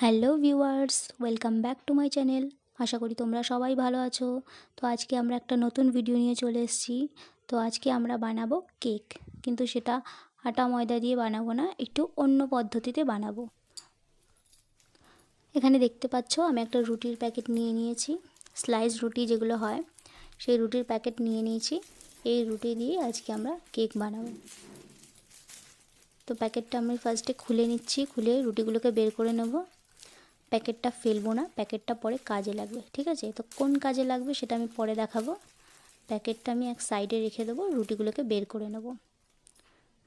Hello viewers, welcome back to my channel. আশা করি তোমরা সবাই ভালো আছো। তো আজকে আমরা একটা নতুন ভিডিও নিয়ে চলে এসেছি। তো আজকে আমরা বানাবো কেক। কিন্তু সেটা আটা ময়দা দিয়ে বানাবো না, একটু অন্য পদ্ধতিতে বানাবো। এখানে দেখতে পাচ্ছ, আমি একটা রুটির প্যাকেট নিয়ে নিয়েছি, স্লাইস রুটি যেগুলো হয়, সেই রুটির প্যাকেট নিয়ে নিয়েছি। এই রুটি দিয়ে আজকে আমরা কেক বানাবো। তো প্যাকেটটা আমি ফার্স্টে খুলে নিচ্ছি, খুলে রুটিগুলোকে বের করে নেব। প্যাকেটটা ফেলব না, প্যাকেটটা পরে কাজে লাগবে, ঠিক আছে? তো কোন কাজে লাগবে সেটা আমি পরে দেখাবো। প্যাকেটটা আমি এক সাইডে রেখে দেবো, রুটিগুলোকে বের করে নেব।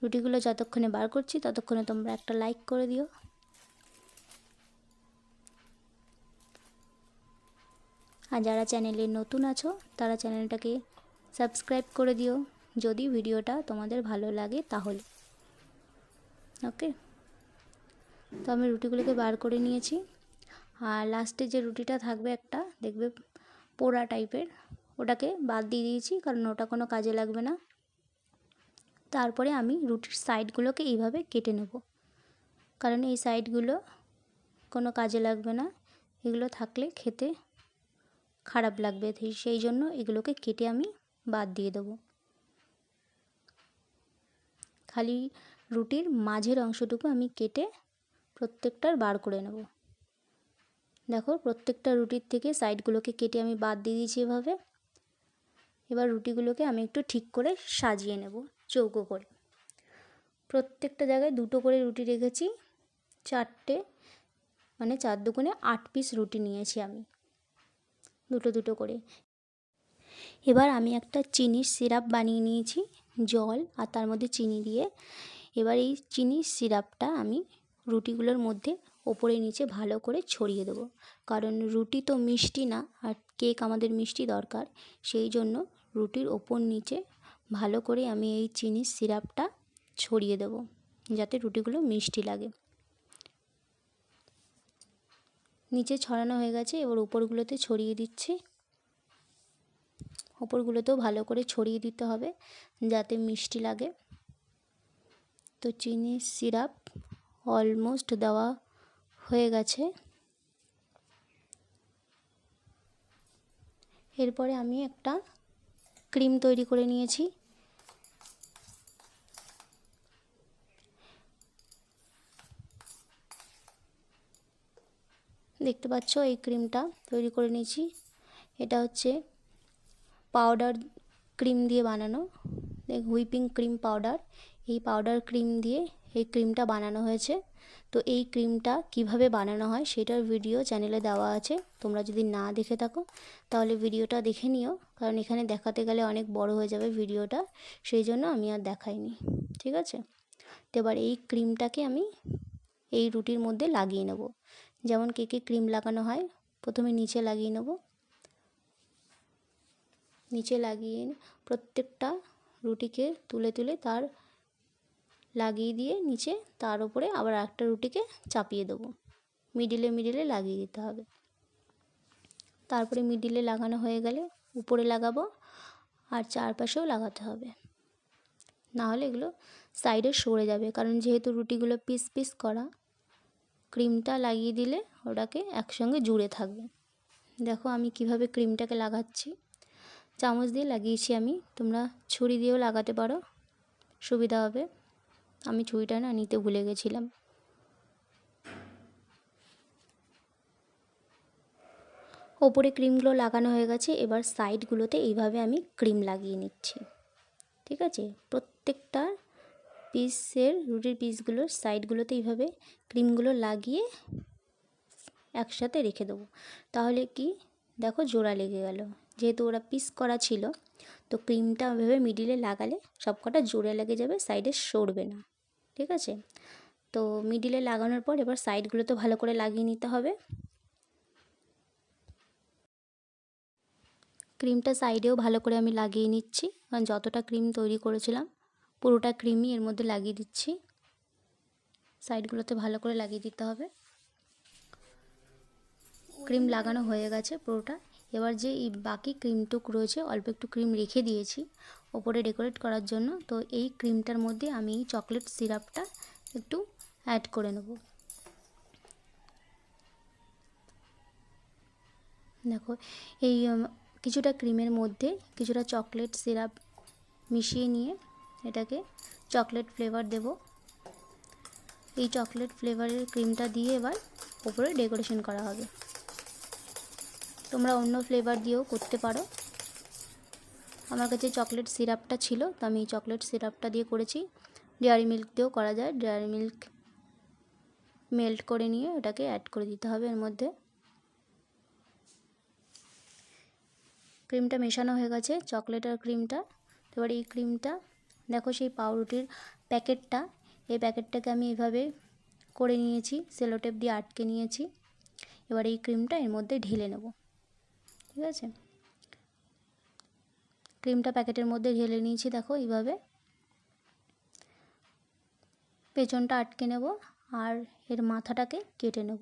রুটিগুলো যতক্ষণে বার করছি ততক্ষণে তোমরা একটা লাইক করে দিও। আর যারা চ্যানেলে নতুন আছো, তারা চ্যানেলটাকে সাবস্ক্রাইব করে দিও, যদি ভিডিওটা তোমাদের ভালো লাগে তাহলে। ওকে? তো আমি রুটিগুলোকে বার করে নিয়েছি। আর লাস্টে যে রুটিটা থাকবে একটা, দেখবে পোড়া টাইপের ওটাকে বাদ দিয়ে দিয়েছি কারণ ওটা কোনো কাজে লাগবে না। তারপরে আমি রুটির সাইডগুলোকে এইভাবে কেটে নেব। কারণ এই সাইডগুলো কোনো কাজে লাগবে না, এগুলো থাকলে খেতে খারাপ লাগবে সেই জন্য এগুলোকে কেটে আমি বাদ দিয়ে দেবো। খালি রুটির মাঝের অংশটুকু আমি কেটে প্রত্যেকটার বার করে নেব। দেখো, প্রত্যেকটা রুটির থেকে সাইডগুলোকে কেটে আমি বাদ দিয়ে দিয়েছি এভাবে। এবার রুটিগুলোকে আমি একটু ঠিক করে সাজিয়ে নেব, চৌকো করে। প্রত্যেকটা জায়গায় দুটো করে রুটি রেখেছি, চারটে মানে চার দুগুণে আট পিস রুটি নিয়েছি আমি। দুটো দুটো করে। এবার আমি একটা চিনির সিরাপ বানিয়ে নিয়েছি, জল আর তার মধ্যে চিনি দিয়ে। এবার এই চিনির সিরাপটা আমি রুটিগুলোর মধ্যে ওপরে নিচে ভালো করে ছড়িয়ে দেবো। কারণ রুটি তো মিষ্টি না, আর কেক আমাদের মিষ্টি দরকার। সেই জন্য রুটির ওপর নিচে ভালো করে আমি এই চিনির সিরাপটা ছড়িয়ে দেব, যাতে রুটিগুলো মিষ্টি লাগে। নিচে ছড়ানো হয়ে গেছে, এবার উপরগুলোতে ছড়িয়ে দিচ্ছি। ওপরগুলোতেও ভালো করে ছড়িয়ে দিতে হবে, যাতে মিষ্টি লাগে। তো চিনির সিরাপ অলমোস্ট দেওয়া হয়ে গেছে। এরপরে আমি একটা ক্রিম তৈরি করে নিয়েছি। দেখতে পাচ্ছ, এই ক্রিমটা তৈরি করে নিয়েছি। এটা হচ্ছে পাউডার ক্রিম দিয়ে বানানো। Whipping cream powder. এই পাউডার ক্রিম দিয়ে এই ক্রিমটা বানানো হয়েছে। তো এই ক্রিমটা কীভাবে বানানো হয় সেটার ভিডিও চ্যানেলে দেওয়া আছে। তোমরা যদি না দেখে থাকো, তাহলে ভিডিওটা দেখে নিও। কারণ এখানে দেখাতে গেলে অনেক বড় হয়ে যাবে ভিডিওটা। সেই জন্য আমি আর দেখাইনি। ঠিক আছে? তো এবার এই ক্রিমটাকে আমি এই রুটির মধ্যে লাগিয়ে নেব। যেমন কেকে ক্রিম লাগানো হয়, প্রথমে নিচে লাগিয়ে নেব। নিচে লাগিয়ে প্রত্যেকটা রুটিকে তুলে তুলে তার লাগিয়ে দিয়ে নিচে তার উপরে আবার একটা রুটিকে চাপিয়ে দেবো। মিডিলে মিডিলে লাগিয়ে দিতে হবে। তারপরে মিডিলে লাগানো হয়ে গেলে উপরে লাগাবো আর চারপাশেও লাগাতে হবে। না হলে এগুলো সাইডে সরে যাবে। কারণ যেহেতু রুটিগুলো পিস পিস করা ক্রিমটা লাগিয়ে দিলে ওটাকে একসঙ্গে জুড়ে থাকবে। দেখো আমি কীভাবে ক্রিমটাকে লাগাচ্ছি। চামচ দিয়ে লাগিয়েছি আমি। তোমরা ছুরি দিয়েও লাগাতে পারো। সুবিধা হবে। আমি ছুরিটা না নিতে ভুলে গেছিলাম। ওপরে ক্রিমগুলো লাগানো হয়ে গেছে, এবার সাইডগুলোতে এইভাবে আমি ক্রিম লাগিয়ে নিচ্ছি। ঠিক আছে? প্রত্যেকটা পিসের, রুটির পিসগুলোর সাইডগুলোতে এইভাবে ক্রিমগুলো লাগিয়ে একসাথে রেখে দেবো। তাহলে কি? দেখো জোড়া লেগে গেল। যেহেতু ওরা পিস করা ছিল তো ক্রিমটা ওইভাবে মিডিলে লাগালে সবকটা জোরে লেগে যাবে সাইডে সরবে না, ঠিক আছে? তো মিডিলে লাগানোর পর এবার সাইডগুলো তো ভালো করে লাগিয়ে নিতে হবে। ক্রিমটা সাইডেও ভালো করে আমি লাগিয়ে নিচ্ছি, কারণ যতটা ক্রিম তৈরি করেছিলাম, পুরোটা ক্রিমই এর মধ্যে লাগিয়ে দিচ্ছি। সাইডগুলোতে ভালো করে লাগিয়ে দিতে হবে। ক্রিম লাগানো হয়ে গেছে পুরোটা। এবার যে এই বাকি ক্রিমটুক রয়েছে, অল্প একটু ক্রিম রেখে দিয়েছি ওপরে ডেকোরেট করার জন্য। তো এই ক্রিমটার মধ্যে আমি চকলেট সিরাপটা একটু অ্যাড করে নেব। দেখো, এই কিছুটা ক্রিমের মধ্যে কিছুটা চকলেট সিরাপ মিশিয়ে নিয়ে এটাকে চকলেট ফ্লেভার দেব। এই চকলেট ফ্লেভারের ক্রিমটা দিয়ে এবার ওপরে ডেকোরেশন করা হবে। তোমরা অন্য ফ্লেভার দিয়েও করতে পারো। আমার কাছে চকলেট সিরাপটা ছিল, তো আমি চকলেট সিরাপটা দিয়ে করেছি। ডেয়ারি মিল্ক দিয়েও করা যায়। ডেয়ারি মিল্ক মেল্ট করে নিয়ে ওটাকে অ্যাড করে দিতে হবে এর মধ্যে। ক্রিমটা মেশানো হয়ে গেছে চকলেট আর ক্রিমটা এবার এই ক্রিমটা দেখো সেই পাউরুটির প্যাকেটটা এই প্যাকেটটাকে আমি এভাবে করে নিয়েছি সেলোটেপ দিয়ে আটকে নিয়েছি। এবার এই ক্রিমটা এর মধ্যে ঢেলে নেব। ঠিক আছে? ক্রিমটা প্যাকেটের মধ্যে ঢেলে নিয়েছি, দেখো এইভাবে। পেছনটা আটকে নেব আর এর মাথাটাকে কেটে নেব।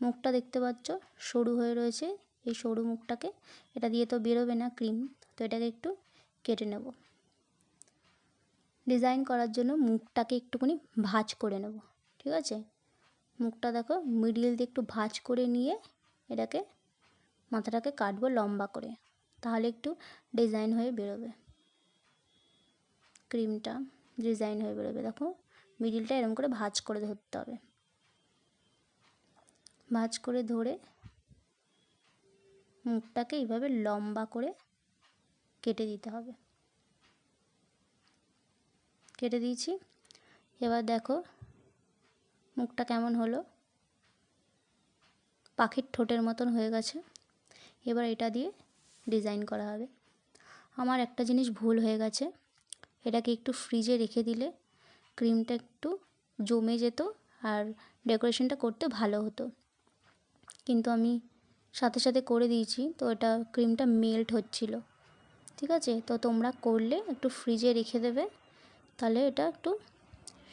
মুখটা দেখতে পাচ্ছ সরু হয়ে রয়েছে, এই সরু মুখটাকে। এটা দিয়ে তো বেরোবে না ক্রিম, তো এটাকে একটু কেটে নেব। ডিজাইন করার জন্য মুখটাকে একটুখানি ভাঁজ করে নেব, ঠিক আছে? মুখটা দেখো মিডিল দিয়ে একটু ভাঁজ করে নিয়ে এটাকে মাথাটাকে কাটবো লম্বা করে, তাহলে একটু ডিজাইন হয়ে বেরোবে। ক্রিমটা ডিজাইন হয়ে বেরোবে। দেখো, মিডিলটা এরকম করে ভাঁজ করে ধরতে হবে। ভাঁজ করে ধরে মুখটাকে এইভাবে লম্বা করে কেটে দিতে হবে। কেটে দিয়েছি। এবার দেখো, মুখটা কেমন হলো? পাখির ঠোঁটের মতন হয়ে গেছে। এবার এটা দিয়ে ডিজাইন করা হবে। আমার একটা জিনিস ভুল হয়ে গেছে। এটাকে একটু ফ্রিজে রেখে দিলে ক্রিমটা একটু জমে যেত আর ডেকোরেশনটা করতে ভালো হতো। কিন্তু আমি সাথে সাথে করে দিয়েছি, তো এটা ক্রিমটা মেল্ট হচ্ছিল। ঠিক আছে? তো তোমরা করলে একটু ফ্রিজে রেখে দেবে, তাহলে এটা একটু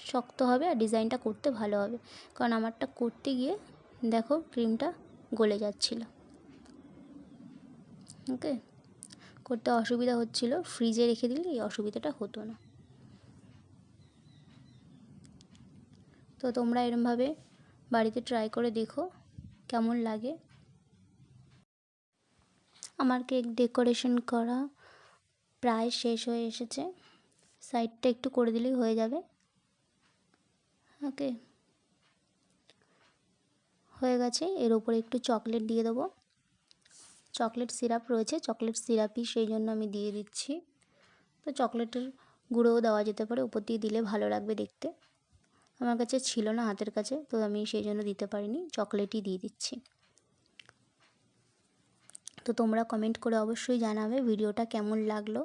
শক্ত হবে আর ডিজাইনটা করতে ভালো হবে। কারণ আমারটা করতে গিয়ে দেখো ক্রিমটা গলে যাচ্ছিল। ওকে? করতে অসুবিধা হচ্ছিল ফ্রিজে রেখে দিলে এই অসুবিধাটা হতো না। তো তোমরা এরমভাবে বাড়িতে ট্রাই করে দেখো, কেমন লাগে। আমার কেক ডেকোরেশন করা প্রায় শেষ হয়ে এসেছে। সাইডটা একটু করে দিলেই হয়ে যাবে। ওকে? হয়ে গেছে, এর উপরে একটু চকলেট দিয়ে দেবো। চকলেট সিরাপ রয়েছে, চকলেট সিরাপই সেই জন্য আমি দিয়ে দিচ্ছি। তো চকলেটের গুঁড়োও দেওয়া যেতে পারে, উপর দিয়ে দিলে ভালো লাগবে দেখতে। আমার কাছে ছিল না হাতের কাছে, তো আমি সেই জন্য দিতে পারিনি, চকলেটই দিয়ে দিচ্ছি। তো তোমরা কমেন্ট করে অবশ্যই জানাবে ভিডিওটা কেমন লাগল।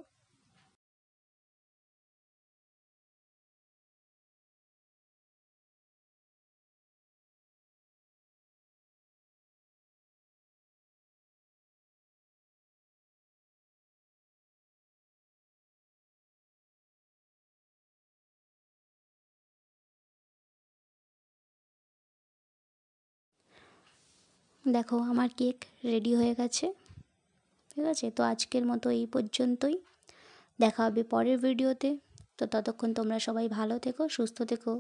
দেখো আমার কেক রেডি হয়ে গেছে, ঠিক আছে? তো আজকের মতো এই পর্যন্তই। দেখা হবে পরের ভিডিওতে তো ততক্ষণ তোমরা সবাই ভালো থেকো, সুস্থ থেকো।